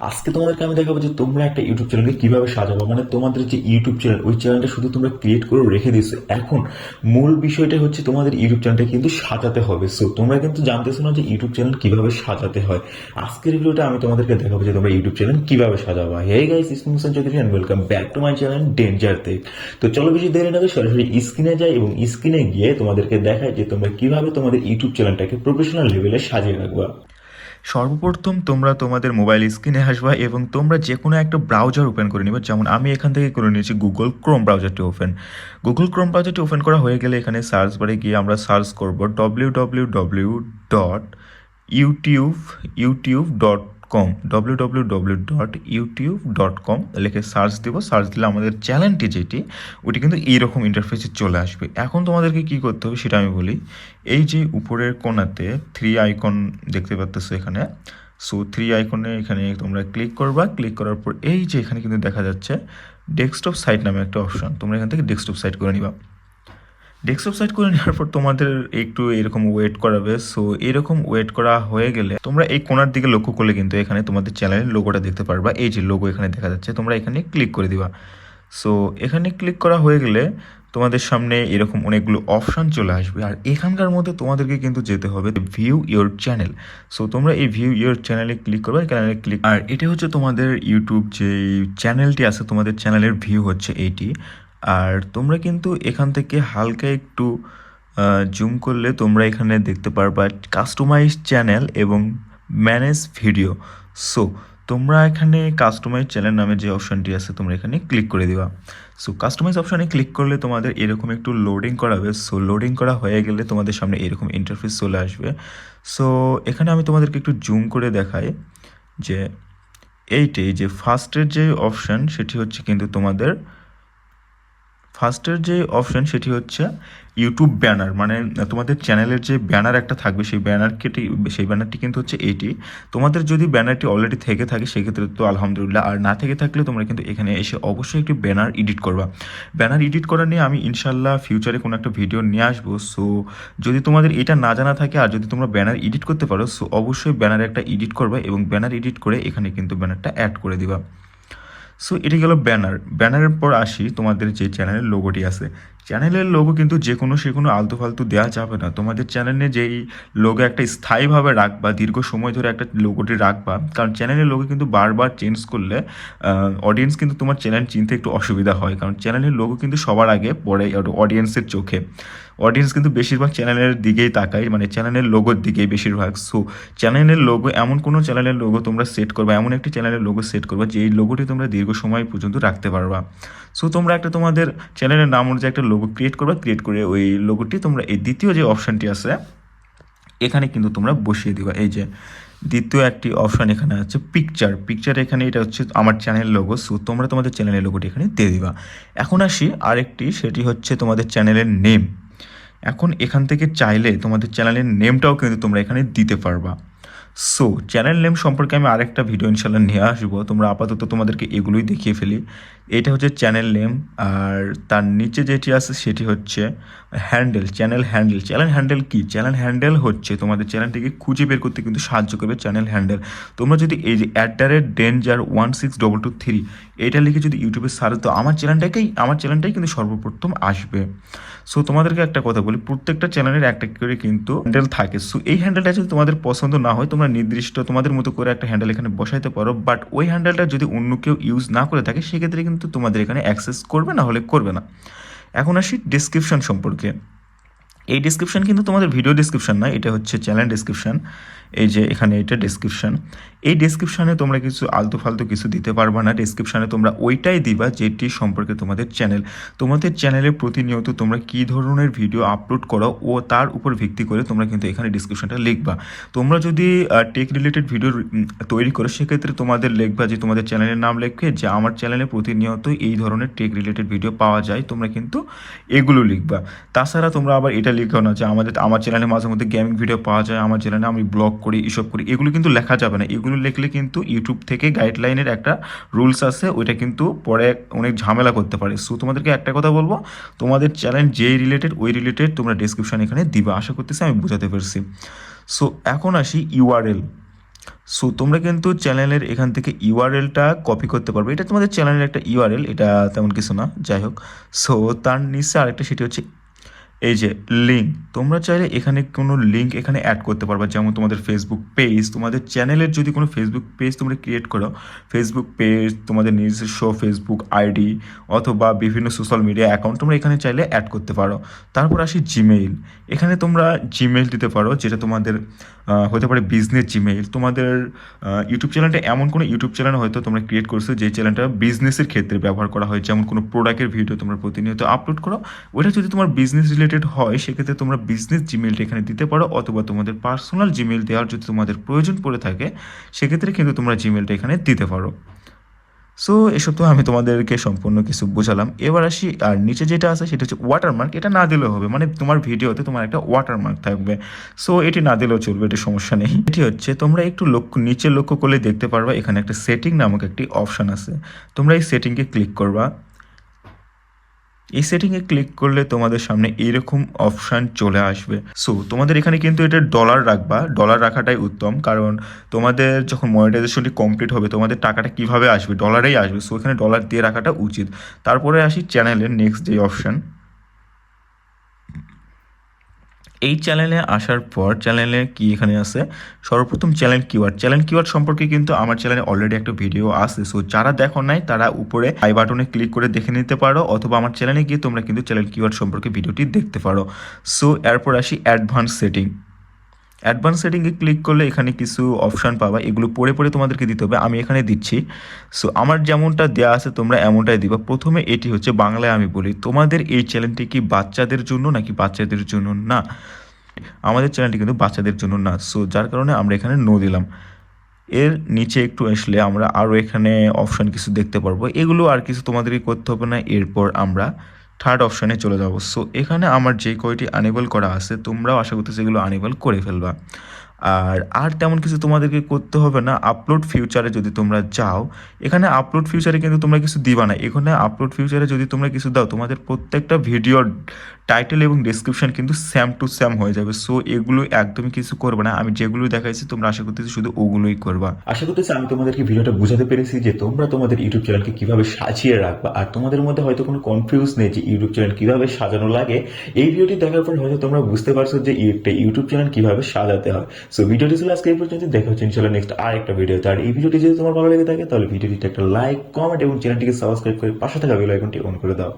আজকে তোমাদেরকে আমি দেখাবো যে তোমরা একটা ইউটিউব চ্যানেলকে কীভাবে সাজাবো। মানে তোমাদের যে ইউটিউব চ্যানেল ওই চ্যানেলটা শুধু তোমরা ক্রিয়েট করে রেখে দিয়েছ। এখন মূল বিষয়টা হচ্ছে তোমাদের ইউটিউব চ্যানেলটা কিন্তু সাজাতে হবে। সো তোমরা কিন্তু জানতেছো না যে ইউটিউব চ্যানেল কীভাবে সাজাতে হয়। আজকের ভিডিওটা আমি তোমাদেরকে দেখাবো যে তোমরা ইউটিউব চ্যানেল কীভাবে সাজাবো। Hey guys ইসমুসান Chowdhury and welcome back to my channel danger tech তো চলো বেশি দেরি না সরাসরি স্ক্রিনে যাই এবং স্ক্রিনে গিয়ে তোমাদেরকে দেখায় যে তোমরা কীভাবে তোমাদের ইউটিউব চ্যানেলটাকে প্রফেশনাল লেভেলে সাজিয়ে রাখবা। সর্বপ্রথম তোমরা তোমাদের মোবাইল স্ক্রিনে আসবা এবং তোমরা যে কোনো একটা ব্রাউজার ওপেন করে নিবে। যেমন আমি এখান থেকে করে নিয়েছি গুগল ক্রোম ব্রাউজারটি ওপেন গুগল ক্রোম ব্রাউজারটি ওপেন করা হয়ে গেলে এখানে সার্চ বারে গিয়ে আমরা সার্চ করব W W W dot YouTube YouTube dot com W W W dot YouTube dot com লিখে সার্চ দিব সার্চ দিলে আমাদের চ্যানেলটি যেটি, ওটি কিন্তু এইরকম ইন্টারফেসে চলে আসবে। এখন তোমাদেরকে কি করতে হবে সেটা আমি বলি। এই যে উপরের কোণাতে থ্রি আইকন দেখতে পাচ্তেছো এখানে। সো থ্রি আইকনে এখানে তোমরা ক্লিক করবা। ক্লিক করার পর এই যে এখানে কিন্তু দেখা যাচ্ছে ডেস্কটপ সাইট নামে একটা অপশন তোমরা এখান থেকে ডেস্কটপ সাইট করে নিবা। ডেস্কটপ সাইট করে নেওয়ার পর তোমাদের একটু এরকম ওয়েট করাবে। সো এরকম ওয়েট করা হয়ে গেলে তোমরা এই কোনার দিকে লক্ষ্য করলে কিন্তু এখানে তোমাদের চ্যানেলের লোগোটা দেখতে পারবা। এই যে লোগো এখানে দেখা যাচ্ছে, তোমরা এখানে ক্লিক করে দিবা। সো এখানে ক্লিক করা হয়ে গেলে তোমাদের সামনে এরকম অনেকগুলো অপশান চলে আসবে। আর এখানকার মধ্যে তোমাদেরকে কিন্তু যেতে হবে ভিউ ইওর চ্যানেল সো তোমরা এই ভিউ ইওর চ্যানেলে ক্লিক করবে চ্যানেলে ক্লিক আর এটা হচ্ছে তোমাদের ইউটিউব যে চ্যানেলটি আছে, তোমাদের চ্যানেলের ভিউ হচ্ছে এইটি আর তোমরা কিন্তু এখান থেকে হালকা একটু জুম করলে তোমরা এখানে দেখতে পারবা কাস্টমাইজ চ্যানেল এবং ম্যানেজ ভিডিও সো তোমরা এখানে কাস্টমাইজ চ্যানেল নামে যে অপশানটি আছে তোমরা এখানে ক্লিক করে দিবা। সো কাস্টমাইজ অপশানে ক্লিক করলে তোমাদের এরকম একটু লোডিং করাবে সো লোডিং করা হয়ে গেলে তোমাদের সামনে এরকম ইন্টারফেস চলে আসবে। সো এখানে আমি তোমাদেরকে একটু জুম করে দেখাই যে এইটাই যে ফার্স্টের যে অপশান সেটি হচ্ছে কিন্তু তোমাদের ফার্স্টের যে অপশন সেটি হচ্ছে ইউটিউব ব্যানার মানে তোমাদের চ্যানেলের যে ব্যানার একটা থাকবে, সেই ব্যানারকে সেই ব্যানারটি কিন্তু হচ্ছে এইটি তোমাদের যদি ব্যানারটি অলরেডি থেকে থাকে, সেক্ষেত্রে তো আলহামদুলিল্লাহ, আর না থেকে থাকলে তোমরা কিন্তু এখানে এসে অবশ্যই একটি ব্যানার এডিট করবা। ব্যানার এডিট করা নিয়ে আমি ইনশাল্লাহ ফিউচারে কোনো একটা ভিডিও নিয়ে আসব। সো যদি তোমাদের এটা না জানা থাকে, আর যদি তোমরা ব্যানার এডিট করতে পারো সো অবশ্যই ব্যানার একটা এডিট করবা এবং ব্যানার এডিট করে এখানে কিন্তু ব্যানারটা অ্যাড করে দিবা। সো এটি গেল ব্যানার। ব্যানারের পর আসি তোমাদের যে চ্যানেলের লোগোটি আছে। চ্যানেলের লোগো কিন্তু যে কোনো সে কোনো আলতু ফালতু দেওয়া যাবে না। তোমাদের চ্যানেলে যেই লোগো একটা স্থায়ীভাবে রাখবা, দীর্ঘ সময় ধরে একটা লোগোটি রাখবা, কারণ চ্যানেলের লোগো কিন্তু বারবার চেঞ্জ করলে অডিয়েন্স কিন্তু তোমার চ্যানেল চিনতে একটু অসুবিধা হয়। কারণ চ্যানেলের লোগো কিন্তু সবার আগে পড়ে অডিয়েন্সের চোখে। অডিয়েন্স কিন্তু বেশিরভাগ চ্যানেলের দিকেই তাকায় মানে চ্যানেলের লোগোর দিকেই বেশিরভাগ। সো চ্যানেলের লোগো এমন কোনো চ্যানেলের লোগো তোমরা সেট করবে, এমন একটি চ্যানেলের লোগো সেট করবে যে এই লোগোটি তোমরা দীর্ঘ সময় পর্যন্ত রাখতে পারবা। সো তোমরা একটা তোমাদের চ্যানেলের নাম অনুযায়ী একটা লোগো ক্রিয়েট করবে ক্রিয়েট করে ওই লোগোটি তোমরা, এই দ্বিতীয় যে অপশানটি আছে, এখানে কিন্তু তোমরা বসিয়ে দিবা। এই যে, দ্বিতীয় একটি অপশান এখানে আছে পিকচার পিকচার এখানে এটা হচ্ছে আমার চ্যানেল লোগো সো তোমরা তোমাদের চ্যানেলের লোগোটি এখানে দিয়ে দিবা। এখন আসি আরেকটি, সেটি হচ্ছে তোমাদের চ্যানেলের নেম এখন এখান থেকে চাইলে তোমাদের চ্যানেলের নেমটাও কিন্তু তোমরা এখানে দিতে পারবা। সো চ্যানেল নেম সম্পর্কে আমি আরেকটা ভিডিও ইনশাল্লাহ নিয়ে আসব। তোমরা আপাতত তোমাদেরকে এগুলোই দেখিয়ে ফেলি। এটা হচ্ছে চ্যানেল নেম আর তার নিচে যেটি আছে সেটি হচ্ছে handle channel handle channel handle কি? চ্যানেল হ্যান্ডেল হচ্ছে তোমাদের চ্যানেলটিকে খুঁজে বের করতে কিন্তু সাহায্য করবে চ্যানেল হ্যান্ডেল তোমরা যদি এই যে at the rate danger one six double two three এটা লিখে যদি ইউটিউবে সার্চ তো আমার চ্যানেলটাকেই আমার চ্যানেলটাই কিন্তু সর্বপ্রথম আসবে। সো তোমাদেরকে একটা কথা বলি, প্রত্যেকটা চ্যানেলের একটা করে কিন্তু হ্যান্ডেল থাকে। সো এই হ্যান্ডেলটা যদি তোমাদের পছন্দ না হয়, তোমরা নির্দিষ্ট তোমাদের মতো করে একটা হ্যান্ডেল এখানে বসাইতে পারো বাট ওই হ্যান্ডেলটা যদি অন্য কেউ ইউজ না করে থাকে, সেক্ষেত্রে কিন্তু তোমাদের এখানে অ্যাক্সেস করবে, না হলে করবে না। এখন আসি ডিসক্রিপশন সম্পর্কে। এই ডিসক্রিপশন কিন্তু তোমাদের ভিডিও ডিসক্রিপশন না এটা হচ্ছে চ্যানেল ডিসক্রিপশন এই যে এখানে এটা ডিসক্রিপশন এই ডিসক্রিপশনে তোমরা কিছু আলতু ফালতু কিছু দিতে পারবা না। ডিসক্রিপশনে তোমরা ওইটাই দিবা যেটি সম্পর্কে তোমাদের চ্যানেল তোমাদের চ্যানেলে প্রতিনিয়ত তোমরা কী ধরনের ভিডিও আপলোড করো ও তার উপর ভিত্তি করে তোমরা কিন্তু এখানে ডিসক্রিপশনটা লিখবা। তোমরা যদি টেক রিলেটেড ভিডিও তৈরি করো, সেক্ষেত্রে তোমাদের লিখবা যে তোমাদের চ্যানেলের নাম লিখবে যে আমার চ্যানেলে প্রতিনিয়ত এই ধরনের টেক রিলেটেড ভিডিও পাওয়া যায়। তোমরা কিন্তু এগুলো লিখবা। তাছাড়া তোমরা আবার এটা লিখো না যে আমাদের, আমার চ্যানেলে মাঝে মধ্যে গেমিং ভিডিও পাওয়া যায়, আমার চ্যানেলে আমি ব্লগ করি, এসব করি, এগুলো কিন্তু লেখা যাবে না। এগুলো লিখলে কিন্তু ইউটিউব থেকে গাইডলাইনের একটা রুলস আছে, ওইটা কিন্তু পরে অনেক ঝামেলা করতে পারে। সো তোমাদেরকে একটা কথা বলব, তোমাদের চ্যানেল যেই রিলেটেড ওই রিলেটেড তোমরা ডিসক্রিপশন এখানে দিবে। আশা করতেছি আমি বোঝাতে পারছি। সো এখন আসি ইউআরএল সো তোমরা কিন্তু চ্যানেলের এখান থেকে ইউআরএলটা কপি করতে পারবে। এটা তোমাদের চ্যানেলের একটা ইউআরএল এটা তেমন কিছু না, যাই হোক। সো তার নিচে আরেকটা সেটি হচ্ছে এই যে লিঙ্ক তোমরা চাইলে এখানে কোনো লিঙ্ক এখানে অ্যাড করতে পারবা। যেমন তোমাদের ফেসবুক পেজ তোমাদের চ্যানেলের যদি কোনো ফেসবুক পেজ তোমরা ক্রিয়েট করো ফেসবুক পেজ তোমাদের নিজস্ব ফেসবুক আইডি অথবা বিভিন্ন সোশ্যাল মিডিয়া অ্যাকাউন্ট তোমরা এখানে চাইলে অ্যাড করতে পারো। তারপর আসি জিমেইল এখানে তোমরা জিমেইল দিতে পারো, যেটা তোমাদের হতে পারে বিজনেস জিমেইল তোমাদের ইউটিউব চ্যানেলটা এমন কোনো ইউটিউব চ্যানেল হয়তো তোমরা ক্রিয়েট করছ যে চ্যানেলটা বিজনেসের ক্ষেত্রে ব্যবহার করা হয়, যেমন কোনো প্রোডাক্টের ভিডিও তোমরা প্রতিনিয়ত আপলোড করো। ওইটা যদি তোমার বিজনেস রিলেটেড হয়, সেক্ষেত্রে তোমরা বিজনেস জিমেইলটা এখানে দিতে পারো, অথবা তোমাদের পার্সোনাল জিমেইল দেওয়ার যদি তোমাদের প্রয়োজন পড়ে থাকে, সেক্ষেত্রে কিন্তু তোমরা জিমেইলটা এখানে দিতে পারো। সো এসব তো আমি তোমাদেরকে সম্পূর্ণ কিছু বোঝালাম। এবার আসি, আর নিচে যেটা আছে সেটা হচ্ছে ওয়াটারমার্ক এটা না দিলেও হবে মানে তোমার ভিডিওতে তোমার একটা ওয়াটারমার্ক থাকবে। সো এটি না দিলেও চলবে, এটি সমস্যা নেই। এটি হচ্ছে, তোমরা একটু লক্ষ্য নিচে লক্ষ্য করলে দেখতে পারবা, এখানে একটা সেটিং নামক একটি অপশান আছে। তোমরা এই সেটিংকে ক্লিক করবা। এই সেটিংয়ে ক্লিক করলে তোমাদের সামনে এরকম অপশান চলে আসবে। সো তোমাদের এখানে কিন্তু এটা ডলার রাখবা। ডলার রাখাটাই উত্তম, কারণ তোমাদের যখন মনিটাইজেশনটি কমপ্লিট হবে, তোমাদের টাকাটা কীভাবে আসবে? ডলারেই আসবে। সো এখানে ডলার দিয়ে রাখাটা উচিত। তারপরে আসি চ্যানেলের নেক্সট যে অপশান এই চ্যানেলে আসার পর চ্যানেলে কি এখানে আছে? সর্বপ্রথম চ্যানেল কিওয়ার্ড চ্যানেল কিওয়ার্ড সম্পর্কে কিন্তু আমার চ্যানেলে অলরেডি একটা ভিডিও আছে। সো যারা দেখো নাই, তারা উপরে আই বাটনে ক্লিক করে দেখে নিতে পারো, অথবা আমার চ্যানেলে গিয়ে তোমরা কিন্তু চ্যানেল কিওয়ার্ড সম্পর্কে ভিডিওটি দেখতে পারো। সো এরপর আসি অ্যাডভান্স সেটিং অ্যাডভান্স সেটিংয়ে ক্লিক করলে এখানে কিছু অপশান পাবা। এগুলো পড়ে পড়ে তোমাদেরকে দিতে হবে। আমি এখানে দিচ্ছি। সো, আমার যেমনটা দেওয়া আছে, তোমরা এমনটাই দিবা। প্রথমে এটি হচ্ছে বাংলায় আমি বলি, তোমাদের এই চ্যানেলটি কি বাচ্চাদের জন্য নাকি বাচ্চাদের জন্য না? আমাদের চ্যানেলটি কিন্তু বাচ্চাদের জন্য না। সো, যার কারণে আমরা এখানে নো দিলাম। এর নিচে একটু আসলে আমরা আরও এখানে অপশান কিছু দেখতে পারব। এগুলো আর কিছু তোমাদেরকে করতে হবে না। এরপর আমরা থার্ড অপশানে চলে যাব। সো এখানে আমার যে কয়টি আনেবল করা আছে, তোমরাও আশা করতে সেগুলো আনেবল করে ফেলবা। আর আর তেমন কিছু তোমাদেরকে করতে হবে না। আপলোড ফিউচারে যদি তোমরা যাও, এখানে আপলোড ফিউচারে কিন্তু তোমরা কিছু দিবা না। এখানে আপলোড ফিউচারে যদি তোমরা কিছু দাও, তোমাদের প্রত্যেকটা ভিডিওর টাইটেল এবং ডেসক্রিপশন কিন্তু স্যাম টু স্যাম হয়ে যাবে। সো এগুলো একদমই কিছু করবে না। আমি যেগুলো দেখাইছি, তোমরা আশা করতেছি শুধু ওগুলোই করবা। আশা করতেছি আমি তোমাদেরকে ভিডিওটা বোঝাতে পেরেছি যে তোমরা তোমাদের ইউটিউব চ্যানেলকে কীভাবে সাজিয়ে রাখবা। আর তোমাদের মধ্যে হয়তো কোনো কনফিউজ নেই যে ইউটিউব চ্যানেল কীভাবে সাজানো লাগে। এই ভিডিওটি দেখার পর হয়তো তোমরা বুঝতে পারছ যে একটা ইউটিউব চ্যানেল কীভাবে সাজাতে হয়। সো ভিডিওটি ছিল আজকে এই পর্যন্ত। দেখা হচ্ছে ইনশাল্লাহ নেক্সট আর একটা ভিডিওতে। আর এই ভিডিওটি যদি তোমার ভালো লেগে থাকে, তাহলে ভিডিওটিতে একটা লাইক কমেন্ট এবং চ্যানেলটিকে সাবস্ক্রাইব করে পাশে থাকা বেল আইকনটি অন করে দাও।